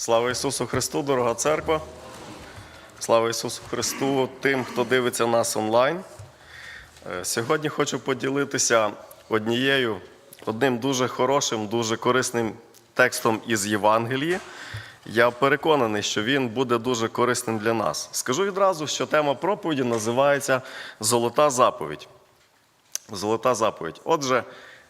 Слава Ісусу Христу, дорога церква. Слава Ісусу Христу тим, хто дивиться нас онлайн. Е, Сьогодні хочу поділитися однією, одним дуже хорошим, дуже корисним текстом із Євангелії. Я переконаний, що він буде дуже корисним для нас. Скажу відразу, що тема проповіді називається Золота заповідь. Золота заповідь. Отже,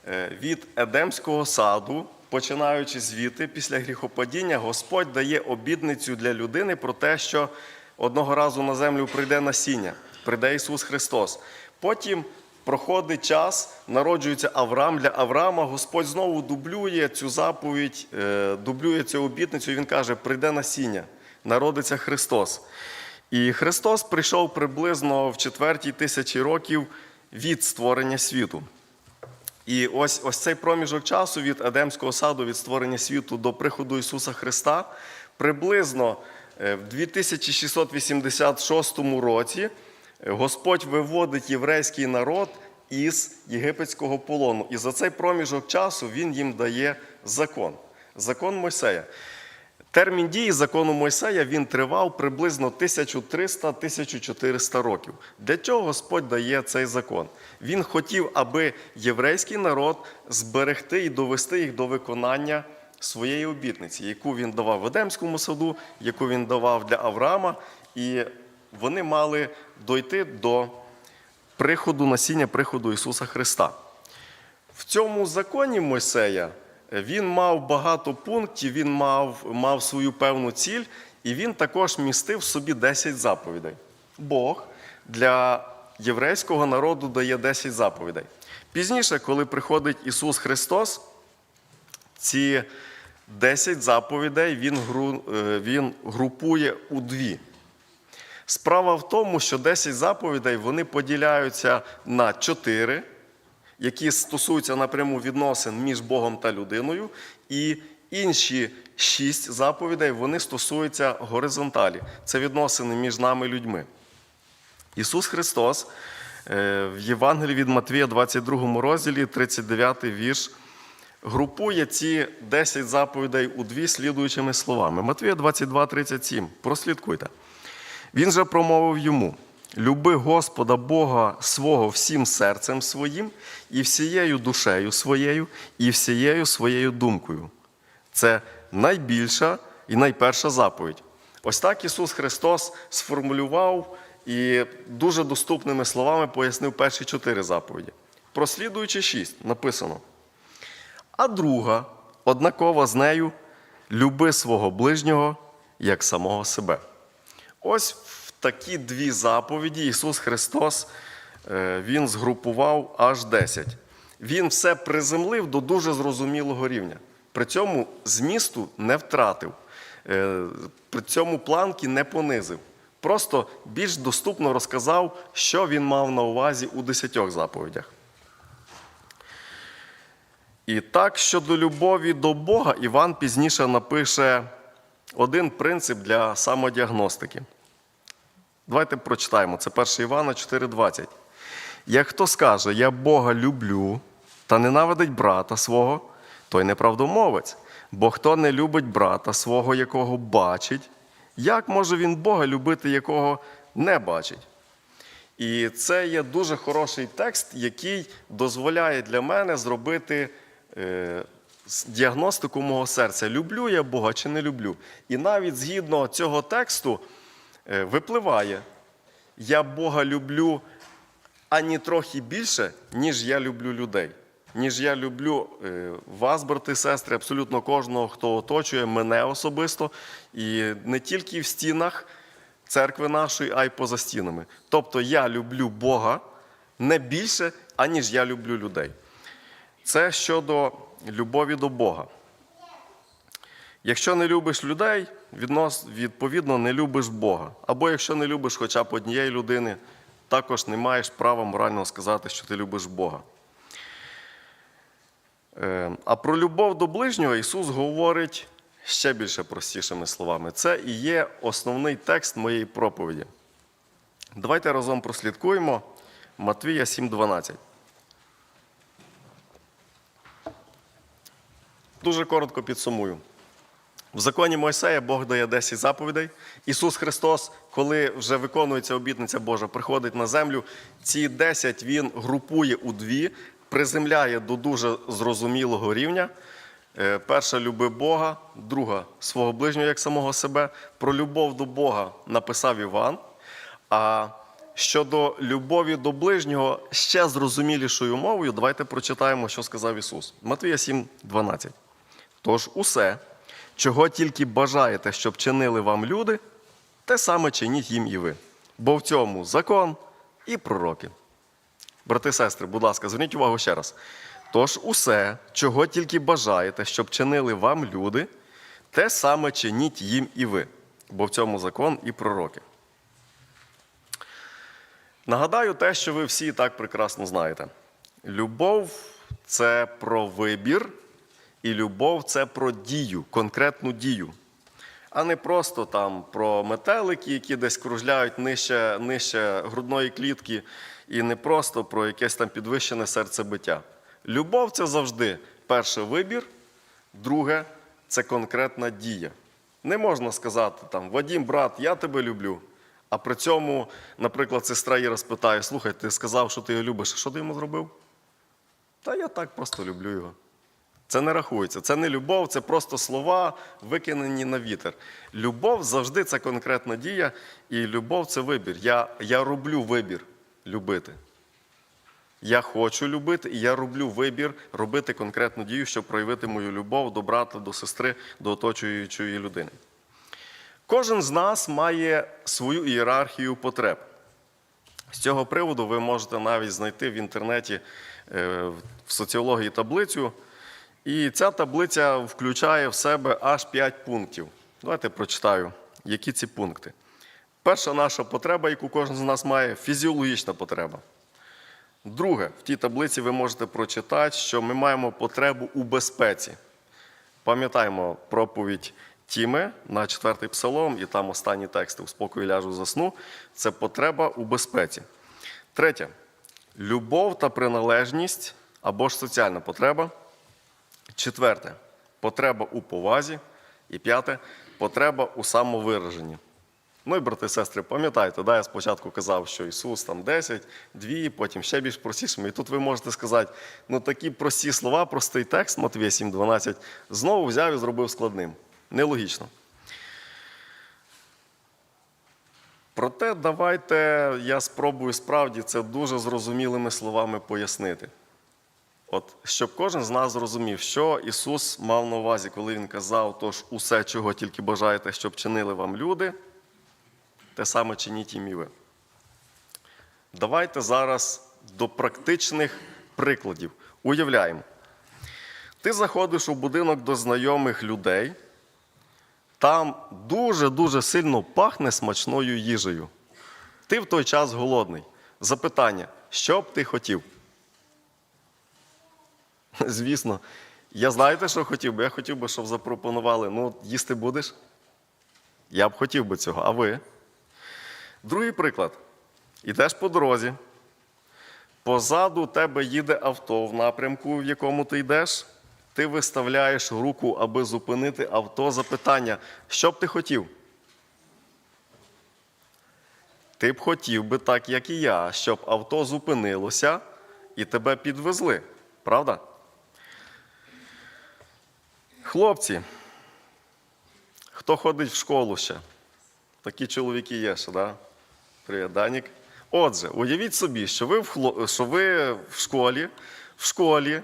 е, від Едемського саду, починаючи звідти, після гріхопадіння, Господь дає обідницю для людини про те, що одного разу на землю прийде насіння, прийде Ісус Христос. Потім проходить час, народжується Авраам. Для Авраама Господь знову дублює цю заповідь, е, дублює цю обітницю, і Він каже: прийде насіння, народиться Христос. І Христос прийшов приблизно в четвертій тисячі років від створення світу. І ось, ось цей проміжок часу від Едемського саду, від створення світу до приходу Ісуса Христа, приблизно е, в 2686 році е, Господь виводить єврейський народ із єгипетського полону. І за цей проміжок часу Він їм дає закон. Закон Мойсея. Термін дії закону Мойсея він тривав приблизно 1300-1400 років. Для чого Господь дає цей закон? Він хотів, аби єврейський народ зберегти і довести їх до виконання своєї обітниці, яку він давав в Едемському саду, яку він давав для Авраама, і вони мали дойти до приходу насіння приходу Ісуса Христа. В цьому законі Мойсея він мав багато пунктів, він мав, мав свою певну ціль, і він також містив собі 10 заповідей. Бог для єврейського народу дає 10 заповідей. Пізніше, коли приходить Ісус Христос, ці 10 заповідей він, гру- е, він групує у дві. Справа в тому, що 10 заповідей вони поділяються на 4, які стосуються напряму відносин між Богом та людиною, і інші 6 заповідей вони стосуються горизонталі. Це відносини між нами людьми. Ісус Христос е, в Євангелії від Матвія, 22 розділі, 39 вірш, групує ці 10 заповідей у дві слідуючими словами. Матвія 22, 37. Прослідкуйте. Він же промовив йому: Люби Господа Бога свого всім серцем своїм, і всією душею своєю, і всією своєю думкою. Це найбільша і найперша заповідь. Ось так Ісус Христос сформулював і дуже доступними словами пояснив перші чотири заповіді. Прослідуючи шість, написано. А друга, однакова з нею, люби свого ближнього як самого себе. Ось такі дві заповіді Ісус Христос е, Він згрупував аж 10. Він все приземлив до дуже зрозумілого рівня. При цьому змісту не втратив, е, при цьому планки не понизив. Просто більш доступно розказав, що він мав на увазі у десятьох заповідях. І так, щодо любові до Бога, Іван пізніше напише один принцип для самодіагностики. Давайте прочитаємо. Це 1 Івана 4,20. Як хто скаже, я Бога люблю та ненавидить брата свого, той неправдомовець. Бо хто не любить брата свого, якого бачить, як може він Бога любити, якого не бачить? І це є дуже хороший текст, який дозволяє для мене зробити е, діагностику мого серця. Люблю я Бога чи не люблю. І навіть згідно цього тексту випливає, я Бога люблю ані трохи більше, ніж я люблю людей. Ніж я люблю е, вас, брати сестри, абсолютно кожного, хто оточує мене особисто, і не тільки в стінах церкви нашої, а й поза стінами. Тобто я люблю Бога не більше, аніж я люблю людей. Це щодо любові до Бога. Якщо не любиш людей, відповідно не любиш Бога. Або якщо не любиш хоча б однієї людини, також не маєш права морально сказати, що ти любиш Бога. Е, А про любов до ближнього Ісус говорить ще більше простішими словами. Це і є основний текст моєї проповіді. Давайте разом прослідкуємо Матвія 7,12. Дуже коротко підсумую. В законі Мойсея Бог дає 10 заповідей. Ісус Христос, коли вже виконується обітниця Божа, приходить на землю. Ці 10 Він групує у дві, приземляє до дуже зрозумілого рівня. Е, Перша люби Бога, друга свого ближнього як самого себе. Про любов до Бога написав Іван. А щодо любові до ближнього ще зрозумілішою мовою, давайте прочитаємо, що сказав Ісус. Матвія 7, 12. Тож усе, чого тільки бажаєте, щоб чинили вам люди, те саме чиніть їм і ви. Бо в цьому закон і пророки. Брати сестри, будь ласка, зверніть увагу ще раз. Тож усе, чого тільки бажаєте, щоб чинили вам люди, те саме чиніть їм і ви. Бо в цьому закон і пророки. Нагадаю те, що ви всі так прекрасно знаєте. Любов це про вибір, і любов це про дію, конкретну дію. А не просто там про метелики, які десь кружляють нижче, нижче грудної клітки, і не просто про якесь там підвищене серцебиття. Любов це завжди перший вибір, друге це конкретна дія. Не можна сказати там, Вадім, брат, я тебе люблю. А при цьому, наприклад, сестра Іра спитає: слухай, ти сказав, що ти його любиш, а що ти йому зробив? Та я так просто люблю його. Це не рахується. Це не любов, це просто слова, викинені на вітер. Любов завжди це конкретна дія, і любов це вибір. Я, я роблю вибір любити. Я хочу любити, і я роблю вибір робити конкретну дію, щоб проявити мою любов до брата, до сестри, до оточуючої людини. Кожен з нас має свою ієрархію потреб. З цього приводу ви можете навіть знайти в інтернеті е, в соціології таблицю. І ця таблиця включає в себе аж 5 пунктів. Давайте прочитаю, які ці пункти. Перша наша потреба, яку кожен з нас має фізіологічна потреба. Друге, в тій таблиці ви можете прочитати, що ми маємо потребу у безпеці. Пам'ятаємо проповідь Тіми на четвертий псалом, і там останні тексти «У спокою ляжу засну. Це потреба у безпеці. Третє любов та приналежність або ж соціальна потреба. Четверте потреба у повазі. І п'яте потреба у самовираженні. Ну і брати і сестри, пам'ятаєте, да, я спочатку казав, що Ісус там 10, 2, потім ще більш простішими. І тут ви можете сказати, ну такі прості слова, простий текст, Матвія 7, 12, знову взяв і зробив складним. Нелогічно. Проте давайте я спробую справді це дуже зрозумілими словами пояснити. От, щоб кожен з нас зрозумів, що Ісус мав на увазі, коли Він казав, тож усе, чого тільки бажаєте, щоб чинили вам люди, те саме чиніть і ви. Давайте зараз до практичних прикладів. Уявляємо, ти заходиш у будинок до знайомих людей, там дуже-дуже сильно пахне смачною їжею. Ти в той час голодний. Запитання, що б ти хотів? Звісно, я знаєте, що хотів би? Я хотів би, щоб запропонували, ну, їсти будеш? Я б хотів би цього, а ви? Другий приклад. Ідеш по дорозі, позаду тебе їде авто в напрямку, в якому ти йдеш. Ти виставляєш руку, аби зупинити авто. Запитання, що б ти хотів? Ти б хотів би, так як і я, щоб авто зупинилося і тебе підвезли. Правда? Хлопці, хто ходить в школу ще? Такі чоловіки є ще, да? Привіт, Данік. Отже, уявіть собі, що ви в, хло... що ви в школі, в школі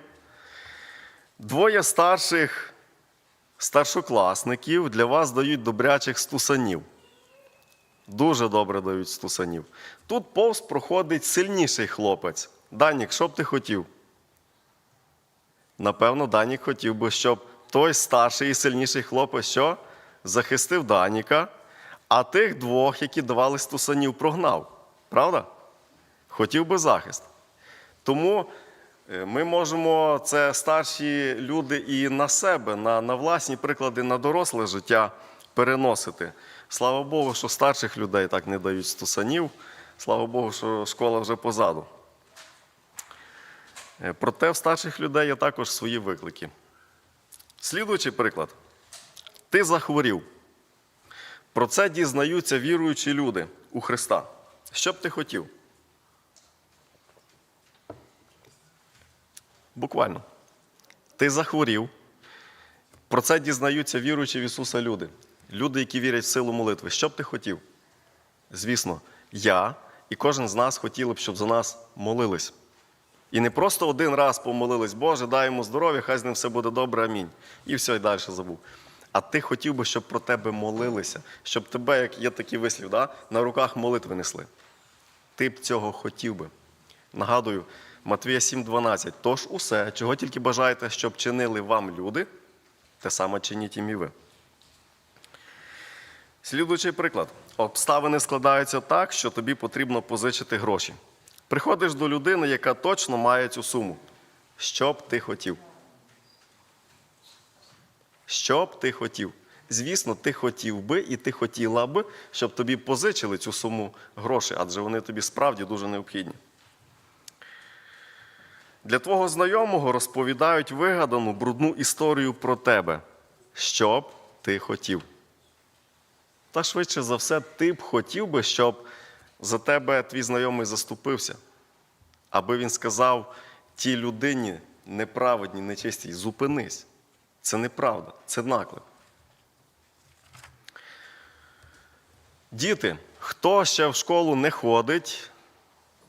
двоє старших старшокласників для вас дають добрячих стусанів. Дуже добре дають стусанів. Тут повз проходить сильніший хлопець. Данік, що б ти хотів? Напевно, Данік хотів би, щоб той старший і сильніший хлопець що? захистив Даніка, а тих двох, які давали стусанів, прогнав. Правда? Хотів би захист. Тому е, ми можемо, це старші люди і на себе, на, на власні приклади, на доросле життя переносити. Слава Богу, що старших людей так не дають стусанів. Слава Богу, що школа вже позаду. Е, Проте в старших людей є також свої виклики. Слідуючий приклад. Ти захворів. Про це дізнаються віруючі люди у Христа. Що б ти хотів? Буквально. Ти захворів. Про це дізнаються віруючі в Ісуса люди. Люди, які вірять в силу молитви. Що б ти хотів? Звісно, я і кожен з нас хотіли б, щоб за нас молились. І не просто один раз помолились, Боже, дай йому здоров'я, хай з ним все буде добре, амінь. І все, і далі забув. А ти хотів би, щоб про тебе молилися, щоб тебе, як є такий вислів, да, на руках молитви несли. Ти б цього хотів би. Нагадую, Матвія 7,12. Тож усе, чого тільки бажаєте, щоб чинили вам люди, те саме чиніть їм і ви. Слідуючий приклад. Обставини складаються так, що тобі потрібно позичити гроші. Приходиш до людини, яка точно має цю суму. Що б ти хотів? Що б ти хотів? Звісно, ти хотів би і ти хотіла би, щоб тобі позичили цю суму грошей, адже вони тобі справді дуже необхідні. Для твого знайомого розповідають вигадану брудну історію про тебе. Що б ти хотів? Та швидше за все, ти б хотів би, щоб за тебе твій знайомий заступився, аби він сказав тій людині неправедній, нечистій, зупинись. Це неправда, це наклеп. Діти, хто ще в школу не ходить,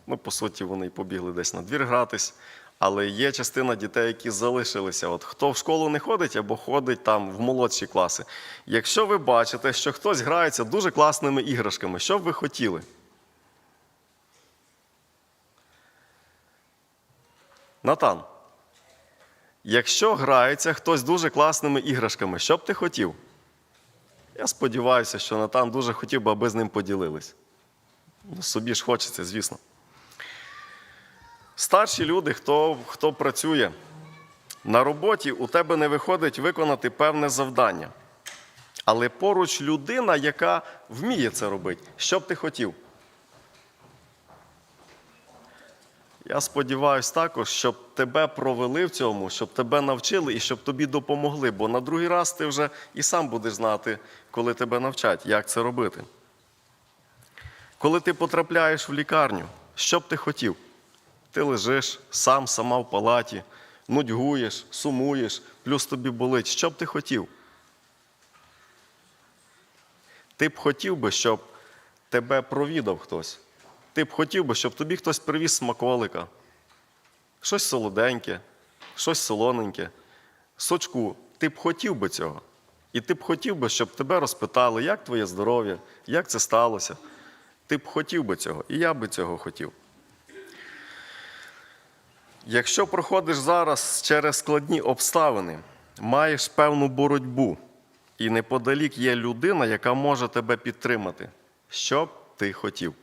ну, по суті, вони й побігли десь на двір гратись, але є частина дітей, які залишилися. От хто в школу не ходить або ходить там в молодші класи. Якщо ви бачите, що хтось грається дуже класними іграшками, що б ви хотіли? Натан, якщо грається хтось дуже класними іграшками, що б ти хотів? Я сподіваюся, що Натан дуже хотів би, аби з ним поділились. Ну, собі ж хочеться, звісно. Старші люди, хто, хто працює на роботі, у тебе не виходить виконати певне завдання. Але поруч людина, яка вміє це робити. Що б ти хотів? Я сподіваюся також, щоб тебе провели в цьому, щоб тебе навчили і щоб тобі допомогли. Бо на другий раз ти вже і сам будеш знати, коли тебе навчать, як це робити. Коли ти потрапляєш в лікарню, що б ти хотів? Ти лежиш сам, сама в палаті, нудьгуєш, сумуєш, плюс тобі болить. Що б ти хотів? Ти б хотів би, щоб тебе провідав хтось. Ти б хотів би, щоб тобі хтось привіз смаколика, щось солоденьке, щось солоненьке, сочку. Ти б хотів би цього. І ти б хотів би, щоб тебе розпитали, як твоє здоров'я, як це сталося. Ти б хотів би цього, і я би цього хотів. Якщо проходиш зараз через складні обставини, маєш певну боротьбу, і неподалік є людина, яка може тебе підтримати, що б ти хотів?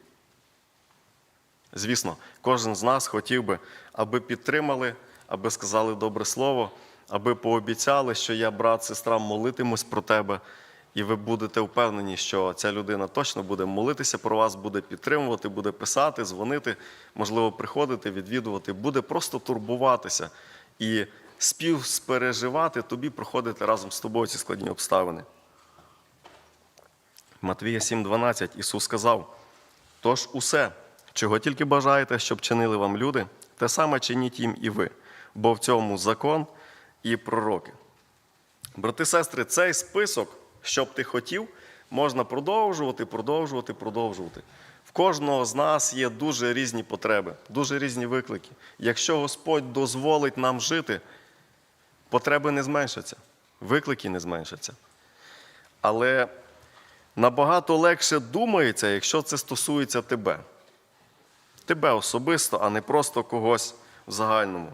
Звісно, кожен з нас хотів би, аби підтримали, аби сказали добре слово, аби пообіцяли, що я, брат, сестра, молитимусь про тебе, і ви будете впевнені, що ця людина точно буде молитися про вас, буде підтримувати, буде писати, дзвонити, можливо, приходити, відвідувати, буде просто турбуватися і співспереживати тобі, проходити разом з тобою ці складні обставини. Матвія 7,12 Ісус сказав: Тож усе, чого тільки бажаєте, щоб чинили вам люди, те саме чиніть їм і ви, бо в цьому закон і пророки. Брати сестри, цей список, що б ти хотів, можна продовжувати, продовжувати, продовжувати. В кожного з нас є дуже різні потреби, дуже різні виклики. Якщо Господь дозволить нам жити, потреби не зменшаться, виклики не зменшаться. Але набагато легше думається, якщо це стосується тебе. Тебе особисто, а не просто когось в загальному.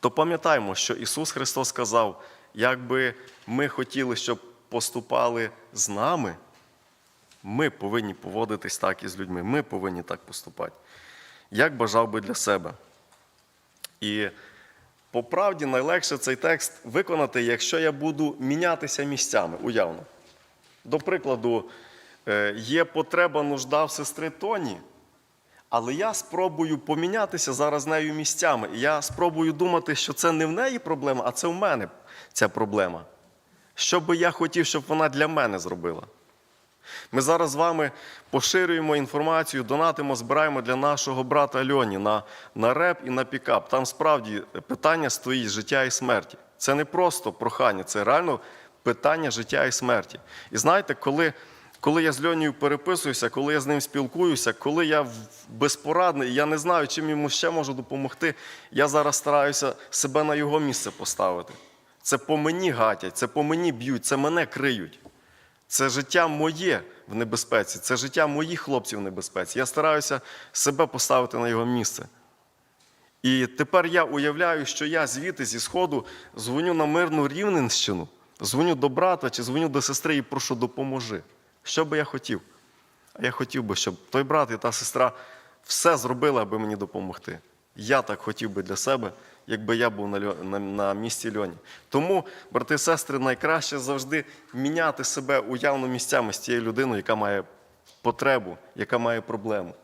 То пам'ятаймо, що Ісус Христос сказав, якби ми хотіли, щоб поступали з нами, ми повинні поводитись так із людьми, ми повинні так поступати. Як бажав би для себе. І по правді найлегше цей текст виконати, якщо я буду мінятися місцями уявно. До прикладу, е, є потреба нужда в сестри Тоні, але я спробую помінятися зараз нею місцями. Я спробую думати, що це не в неї проблема, а це в мене ця проблема. Що би я хотів, щоб вона для мене зробила? Ми зараз з вами поширюємо інформацію, донатимо, збираємо для нашого брата Альоні на, на реп і на пікап. Там справді питання стоїть життя і смерті. Це не просто прохання, це реально питання життя і смерті. І знаєте, коли, коли я з Льонією переписуюся, коли я з ним спілкуюся, коли я безпорадний, я не знаю, чим йому ще можу допомогти, я зараз стараюся себе на його місце поставити. Це по мені гатять, це по мені б'ють, це мене криють. Це життя моє в небезпеці, це життя моїх хлопців в небезпеці. Я стараюся себе поставити на його місце. І тепер я уявляю, що я звідти зі Сходу дзвоню на мирну Рівненщину, дзвоню до брата чи дзвоню до сестри і прошу допоможи. Що би я хотів? А я хотів би, щоб той брат і та сестра все зробили, аби мені допомогти. Я так хотів би для себе, якби я був на, на, на місці Льоні. Тому, брати і сестри, найкраще завжди міняти себе уявно місцями з тією людиною, яка має потребу, яка має проблему.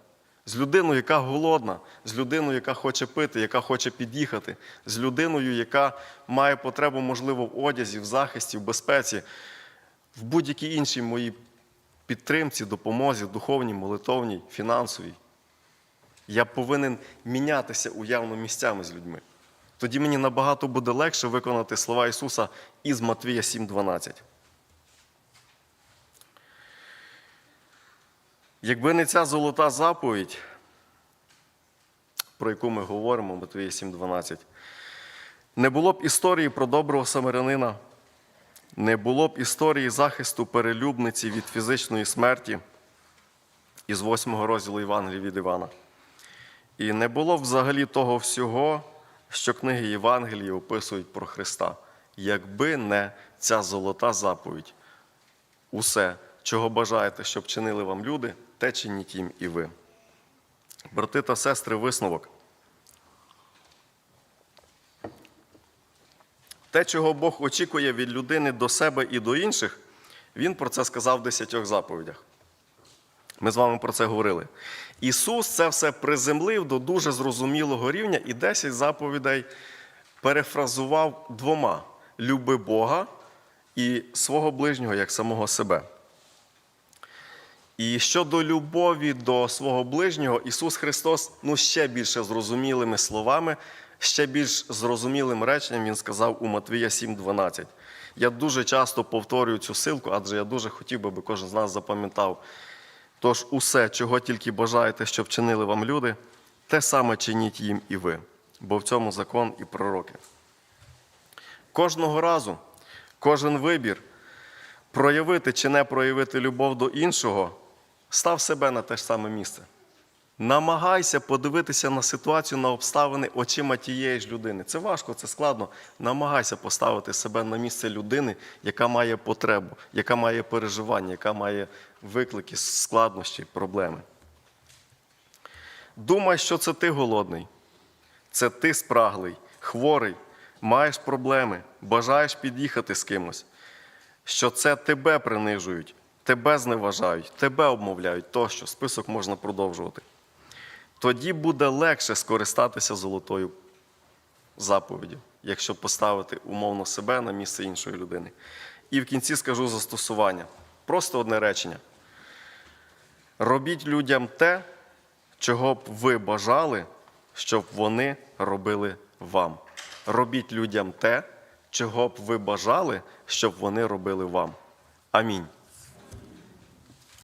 З людиною, яка голодна, з людиною, яка хоче пити, яка хоче під'їхати, з людиною, яка має потребу, можливо, в одязі, в захисті, в безпеці, в будь-якій іншій моїй підтримці, допомозі, духовній, молитовній, фінансовій. Я повинен мінятися уявно місцями з людьми. Тоді мені набагато буде легше виконати слова Ісуса із Матвія 7,12. Якби не ця золота заповідь, про яку ми говоримо, Матвія 7,12, не було б історії про доброго самарянина, не було б історії захисту перелюбниці від фізичної смерті із 8 розділу Євангелія від Івана. І не було б взагалі того всього, що книги Євангелії описують про Христа, якби не ця золота заповідь. Усе, чого бажаєте, щоб чинили вам люди, те чиніть їм і ви. Брати та сестри, висновок. Те, чого Бог очікує від людини до себе і до інших, Він про це сказав в десятьох заповідях. Ми з вами про це говорили. Ісус це все приземлив до дуже зрозумілого рівня і 10 заповідей перефразував двома: люби Бога і свого ближнього як самого себе. І щодо любові до свого ближнього, Ісус Христос ну, ще більше зрозумілими словами, ще більш зрозумілим реченням Він сказав у Матвія 7,12. Я дуже часто повторюю цю силку, адже я дуже хотів би, аби кожен з нас запам'ятав. Тож усе, чого тільки бажаєте, щоб чинили вам люди, те саме чиніть їм і ви, бо в цьому закон і пророки. Кожного разу, кожен вибір проявити чи не проявити любов до іншого, став себе на те ж саме місце. Намагайся подивитися на ситуацію, на обставини очима тієї ж людини. Це важко, це складно. Намагайся поставити себе на місце людини, яка має потребу, яка має переживання, яка має виклики, складнощі, проблеми. Думай, що це ти голодний, це ти спраглий, хворий, маєш проблеми, бажаєш під'їхати з кимось, що це тебе принижують, тебе зневажають, тебе обмовляють тощо. Список можна продовжувати. Тоді буде легше скористатися золотою заповіддю, якщо поставити умовно себе на місце іншої людини. І в кінці скажу застосування. Просто одне речення. Робіть людям те, чого б ви бажали, щоб вони робили вам. Робіть людям те, чого б ви бажали, щоб вони робили вам. Амінь.